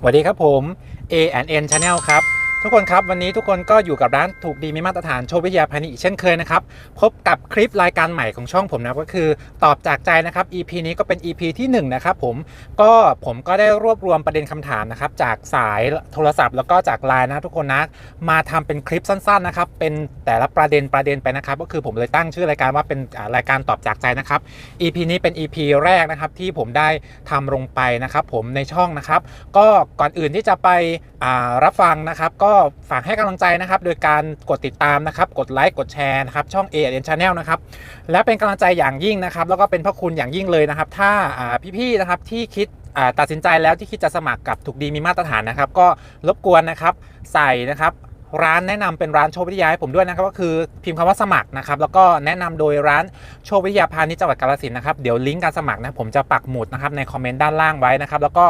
สวัสดีครับผม A N Channel ครับ ทุกคนครับวันนี้ทุกคนก็อยู่กับร้านถูกดีมีมาตรฐานโชควิทยาพาณิชย์อีกเช่นเคยนะครับ พบกับคลิปรายการใหม่ของช่องผมนะก็คือตอบจากใจนะครับ EP นี้ก็เป็น EP ที่1นะครับผมก็ผมก็ได้รวบรวมประเด็นคำถามนะครับจากสายโทรศัพท์แล้วก็จากไลน์นะทุกคนนะมาทำเป็นคลิปสั้นๆนะครับเป็นแต่ละประเด็นประเด็นไปนะครับก็คือผมเลยตั้งชื่อรายการว่าเป็นรายการตอบจากใจนะครับ EP นี้เป็น EP แรกนะครับที่ผมได้ทำลงไปนะครับผมในช่องนะครับ ก็ก่อนอื่นที่จะไปรับฟังนะครับก็ฝากให้กำลังใจนะครับ โดยการกดติดตามนะครับ กดไลค์กดแชร์นะครับช่อง A N Channel นะครับและเป็นกำลังใจอย่างยิ่งนะครับ แล้วก็เป็นพระคุณอย่างยิ่งเลยนะครับ ถ้าอ่พี่ๆนะครับที่คิดตัดสินใจแล้วที่คิดจะสมัครกับถูกดีมีมาตรฐานนะครับ ก็รบกวนนะครับใส่นะครับ ร้านแนะนำเป็นร้านโชควิทยาให้ผมด้วยนะครับก็คือพิมพ์คำว่าสมัครนะครับแล้วก็แนะนำโดยร้านโชควิทยาพาณิชย์จังหวัดกาฬสินธุ์นะครับเดี๋ยวลิงก์การสมัครนะผมจะปักหมุดนะครับในคอมเมนต์ด้านล่างไว้นะครับแล้วก็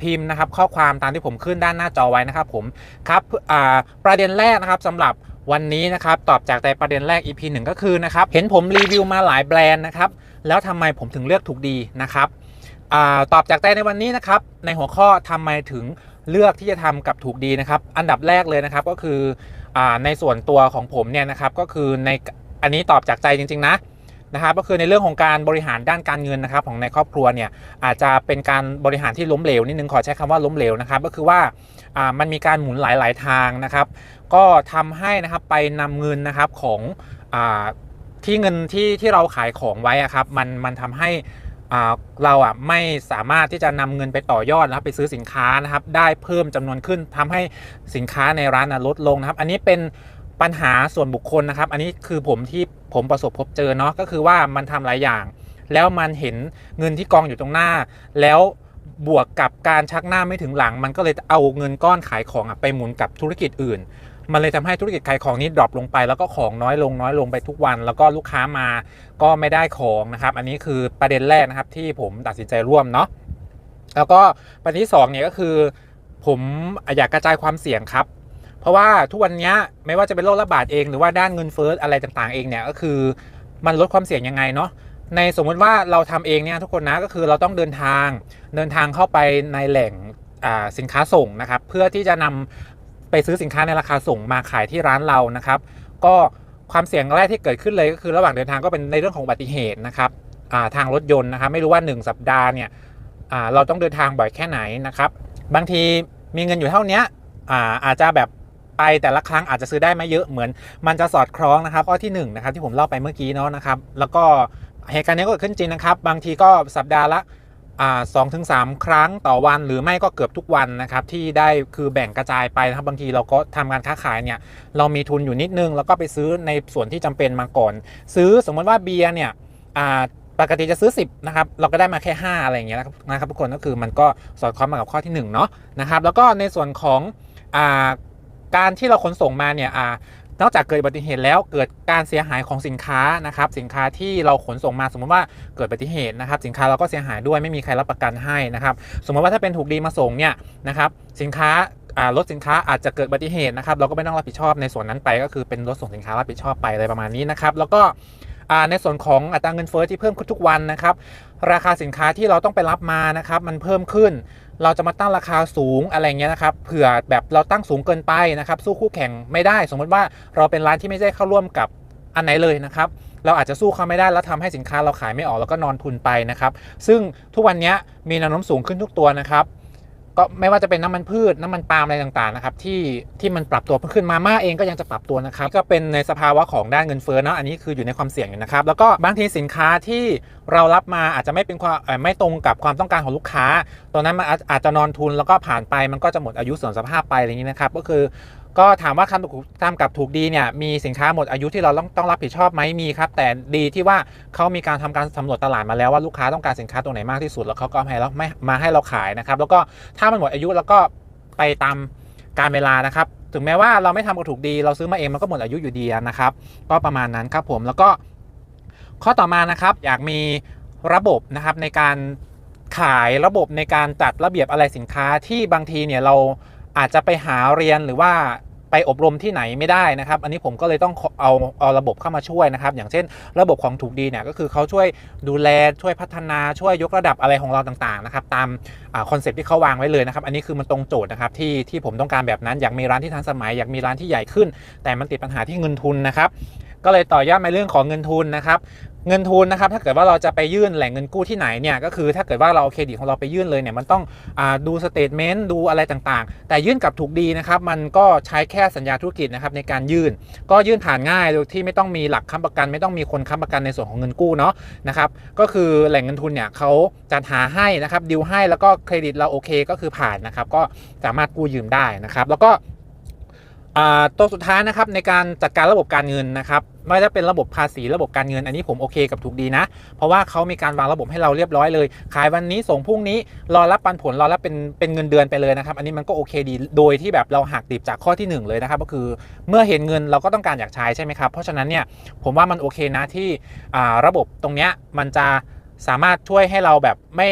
พิมพ์นะครับข้อความตามที่ผมขึ้นด้านหน้าจอไว้นะครับผมครับประเด็นแรกนะครับสำหรับวันนี้นะครับตอบจากใจประเด็นแรก EP 1 ก็คือนะครับเห็นผมรีวิวมาหลายแบรนด์นะครับแล้วทำไมผมถึงเลือกถูกดีนะครับอตอบจากใจในวันนี้นะครับในหัวข้อทำไมถึง เลือกที่จะทำกับถูกดีนะครับ อันดับแรกเลยนะครับก็คืออในส่วนตัวของผมเนี่ยนะครับก็คือในอันนี้ตอบจากใจจริง ๆ นะนะครับก็คือในเรื่องของการบริหารด้านการเงินนะครับของในครอบครัวเนี่ยอาจจะเป็นการบริหารที่ล้มเหลวนิดนึงขอใช้คำว่าล้มเหลวนะครับ ก็คือว่ามันมีการหมุนหลายๆทางนะครับ ก็ทำให้นะครับไปนำเงินนะครับของอที่เงินที่ที่เราขายของไว้อะครับมันมันทำให้ เราอะไม่สามารถที่จะนำเงินไปต่อยอดนะครับไปซื้อสินค้านะครับ ได้เพิ่มจำนวนขึ้นทำให้สินค้าในร้านนะลดลงนะครับ อันนี้เป็นปัญหาส่วนบุคคลนะครับ อันนี้คือผมที่ผมประสบพบเจอเนาะก็คือว่ามันทำหลายอย่าง แล้วมันเห็นเงินที่กองอยู่ตรงหน้า แล้วบวกกับการชักหน้าไม่ถึงหลัง มันก็เลยเอาเงินก้อนขายของอะไปหมุนกับธุรกิจอื่น มันเลยทำให้ธุรกิจขายของนี้ดรอปลงไป แล้วก็ของน้อยลงน้อยลงไปทุกวัน แล้วก็ลูกค้ามาก็ไม่ได้ของนะครับ อันนี้คือประเด็นแรกนะครับที่ผมตัดสินใจร่วมเนาะแล้วก็ประเด็นที่สองเนี่ยก็คือ ผมอยากกระจายความเสี่ยงครับ เพราะว่าทุกวันนี้ไม่ว่าจะเป็นโรคระบาดเองหรือว่าด้านเงินเฟ้ออะไรต่างๆเองเนี่ยก็คือมันลดความเสี่ยงยังไงเนาะในสมมติว่าเราทำเองเนี่ยทุกคนนะก็คือเราต้องเดินทางเดินทางเข้าไปในแหล่งสินค้าส่งนะครับ เพื่อที่จะนำ ไปซื้อสินค้าในราคาส่งมาขายที่ร้านเรานะครับ ก็ความเสี่ยงแรกที่เกิดขึ้นเลยก็คือระหว่างเดินทางก็เป็นในเรื่องของอุบัติเหตุนะครับาทางรถยนต์นะครับ ไม่รู้ว่า 1 สัปดาห์เนี่ยเราต้องเดินทางบ่อยแค่ไหนนะครับ บางทีมีเงินอยู่เท่านี้อาอาจจะแบบไปแต่ละครั้งอาจจะซื้อได้ไม่เยอะเหมือน มันจะสอดคล้องนะครับข้อที่1นะครับที่ผมเล่าไปเมื่อกี้เนาะนะครับ แล้วก็เหตุการณ์นี้ก็เกิดขึ้นจริงนะครับ บางทีก็สัปดาห์ละ สองถึงสามครั้งต่อวันหรือไม่ก็เกือบทุกวันนะครับที่ได้คือแบ่งกระจายไปนะครับบางทีเราก็ทำการค้าขายเนี่ยเรามีทุนอยู่นิดนึง แล้วก็ไปซื้อในส่วนที่จำเป็นมาก่อน ซื้อสมมติว่าเบียร์เนี่ยปกติจะซื้อ 10นะครับเราก็ได้มาแค่ 5 อะไรอย่างเงี้ยนะครับทุกคนก็คือมันก็สอดคล้องมากับข้อที่1เนาะนะครับแล้วก็ในส่วนของอการที่เราขนส่งมาเนี่ย นอกจากเกิดอุบัติเหตุแล้วเกิดการเสียหายของสินค้านะครับสินค้าที่เราขนส่งมาสมมติว่าเกิดอุบัติเหตุนะครับสินค้าเราก็เสียหายด้วยไม่มีใครรับประกันให้นะครับสมมติว่าถ้าเป็นถูกดีมาส่งเนี่ยนะครับสินค้ารถสินค้าอาจจะเกิดอุบัติเหตุนะครับเราก็ไม่ต้องรับผิดชอบในส่วนนั้นไป ก็คือเป็นรถส่งสินค้ารับผิดชอบไปอะไรประมาณนี้นะครับแล้วก็ในส่วนของอัตราเงินเฟ้อที่เพิ่มขึ้นทุกวันนะครับ ราคาสินค้าที่เราต้องไปรับมานะครับ มันเพิ่มขึ้น เราจะมาตั้งราคาสูงอะไรเงี้ยนะครับเผื่อแบบเราตั้งสูงเกินไปนะครับ สู้คู่แข่งไม่ได้ สมมติว่าเราเป็นร้านที่ไม่ได้เข้าร่วมกับอันไหนเลยนะครับเราอาจจะสู้เขาไม่ได้แล้วทำให้สินค้าเราขายไม่ออกแล้วก็นอนทุนไปนะครับ ซึ่งทุกวันนี้มีแนวโน้มสูงขึ้นทุกตัวนะครับ ก็ไม่ว่าจะเป็นน้ำมันพืชน้ำมันปาล์มอะไรต่างๆนะครับที่ที่มันปรับตัวเพิ่มขึ้นมาม่าเองก็ยังจะปรับตัวนะครับก็เป็นในสภาวะของด้านเงินเฟ้อเนาะอันนี้คืออยู่ในความเสี่ยงอยู่นะครับแล้วก็บางทีสินค้าที่เรารับมาอาจจะไม่เป็นความไม่ตรงกับความต้องการของลูกค้าตอนนั้นมันอาจอาจจะนอนทุนแล้วก็ผ่านไปมันก็จะหมดอายุส่วนสภาพไปอะไรอย่างนี้นะครับก็คือ ก็ถามว่าคำทำกับถูกดีเนี่ยมีสินค้าหมดอายุที่เราต้องต้องรับผิดชอบไหมมีครับ แต่ดีที่ว่าเขามีการทำการสำรวจตลาดมาแล้วว่าลูกค้าต้องการสินค้าตัวไหนมากที่สุดแล้วเขาก็ให้เราไม่มาให้เราขายนะครับ แล้วก็ถ้ามันหมดอายุแล้วก็ไปตามการเวลานะครับ ถึงแม้ว่าเราไม่ทำกับถูกดี เราซื้อมาเองมันก็หมดอายุอยู่ดีนะครับ ก็ประมาณนั้นครับผมแล้วก็ข้อต่อมานะครับ อยากมีระบบนะครับในการขายระบบในการจัดระเบียบอะไรสินค้าที่บางทีเนี่ยเรา อาจจะไปหาเรียนหรือว่าไปอบรมที่ไหนไม่ได้นะครับ อันนี้ผมก็เลยต้องเอาเอาระบบเข้ามาช่วยนะครับ อย่างเช่น ระบบของถูกดีเนี่ยก็คือเขาช่วยดูแลช่วยพัฒนาช่วยยกระดับอะไรของเราต่างๆนะครับตามคอนเซปต์ที่เขาวางไว้เลยนะครับ อันนี้คือมันตรงโจทย์นะครับที่ที่ผมต้องการแบบนั้นอยากมีร้านที่ทันสมัยอยากมีร้านที่ใหญ่ขึ้น แต่มันติดปัญหาที่เงินทุนนะครับ ก็เลยต่อยอดมาเรื่องของเงินทุนนะครับเงินทุนนะครับถ้าเกิดว่าเราจะไปยื่นแหล่งเงินกู้ที่ไหนเนี่ยก็คือถ้าเกิดว่าเราเอเครดิตของเราไปยื่นเลยเนี่ยมันต้องอดูสเตทเมนต์ดูอะไรต่างๆ แต่ยื่นกับถูกดีนะครับมันก็ใช้แค่สัญญาธุรกิจนะครับในการยื่น ก็ยื่นผ่านง่ายโดยที่ไม่ต้องมีหลักค้ำประกัน ไม่ต้องมีคนค้ำประกันในส่วนของเงินกู้เนาะนะครับก็คือแหล่งเงินทุนเนี่ยเขาจัดหาให้นะครับดิวให้แล้วก็เครดิตเราโอเคก็คือผ่านนะครับก็สามารถกู้ยืมได้นะครับแล้วก็ ตัวสุดท้ายนะครับในการจัดการระบบการเงินนะครับไม่ว่าจะเป็นระบบภาษีระบบการเงินอันนี้ผมโอเคกับถูกดีนะ เพราะว่าเขามีการวางระบบให้เราเรียบร้อยเลย ขายวันนี้ส่งพรุ่งนี้รอรับปันผลรอรับเป็นเป็นเงินเดือนไปเลยนะครับ อันนี้มันก็โอเคดีโดยที่แบบเราหักดิบจากข้อที่หนึ่งเลยนะครับ ก็คือเมื่อเห็นเงินเราก็ต้องการอยากใช้ใช่ไหมครับเพราะฉะนั้นเนี่ยผมว่ามันโอเคนะที่ระบบตรงเนี้ยมันจะสามารถช่วยให้เราแบบไม่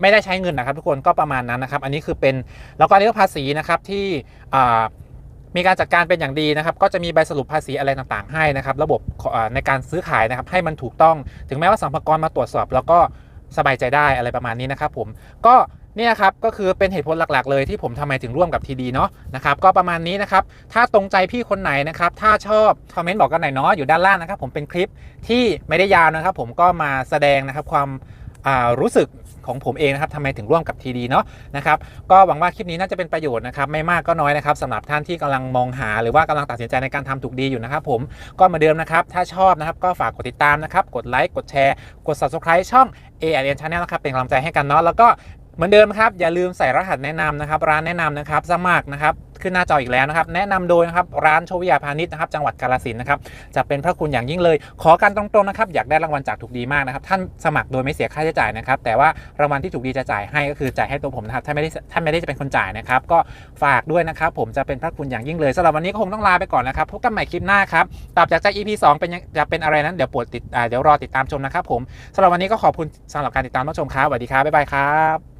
ไม่ได้ใช้เงินนะครับ ทุกคนก็ประมาณนั้นนะครับ อันนี้คือเป็นแล้วก็อันนี้ก็ภาษีนะครับที่ มีการจัดการเป็นอย่างดีนะครับ ก็จะมีใบสรุปภาษีอะไรต่างๆ ให้นะครับ ระบบในการซื้อขายนะครับให้มันถูกต้อง ถึงแม้ว่าสัมภากรมาตรวจสอบ แล้วก็สบายใจได้อะไรประมาณนี้นะครับผมก็เนี่ยครับก็คือเป็นเหตุผลหลักๆ เลยที่ผมทำไมถึงร่วมกับทีดีเนาะนะครับก็ประมาณนี้นะครับถ้าตรงใจพี่คนไหนนะครับถ้าชอบคอมเมนต์บอกกันหน่อยเนาะอยู่ด้านล่างนะครับผมเป็นคลิปที่ไม่ได้ยาวนะครับ ผมก็มาแสดงนะครับความ รู้สึกของผมเองนะครับทำไมถึงร่วมกับทีดีเนาะนะครับก็หวังว่าคลิปนี้น่าจะเป็นประโยชน์นะครับไม่มากก็น้อยนะครับสำหรับท่านที่กำลังมองหาหรือว่ากำลังตัดสินใจในการทำถูกดีอยู่นะครับผมก็เหมาเดิมนะครับถ้าชอบนะครับก็ฝากกดติดตามนะครับกดไลค์กดแชร์กด subscribe ช่อง a r n Channel นะครับเป็นกำลังใจให้กันเนาะแล้วก็เหมือนเดิมครับอย่าลืมใส่รหัสแนะนำนะครับร้านแนะนำนะครับสมัครนะครับ ขึ้นหน้าจออีกแล้วนะครับ แนะนำโดยนะครับร้านโชวิยาพาณิชย์นะครับจังหวัดกาฬสินนะครับจะเป็นพระคุณอย่างยิ่งเลย ขอการตรงๆนะครับอยากได้รางวัลจากถูกดีมากนะครับท่านสมัครโดยไม่เสียค่าใช้จ่ายนะครับแต่ว่ารางวัลที่ถูกดีจะจ่ายให้ก็คือจ่ายให้ตัวผมนะครับท่านไม่ได้ท่านไม่ได้จะเป็นคนจ่ายนะครับก็ฝากด้วยนะครับผมจะเป็นพระคุณอย่างยิ่งเลยสำหรับวันนี้ก็คงต้องลาไปก่อนนะครับพบกันใหม่คลิปหน้าครับตอบจากใจ EP 2เป็นจะเป็นอะไรนั้นเดี๋ยวปรดติดเดี๋ยวรอติดตามชมนะครับผมสำหรับวันนี้ก็ขอบคุณสำหรับการติดตามรับชมครับสวัสดีครับบ๊ายบายครับ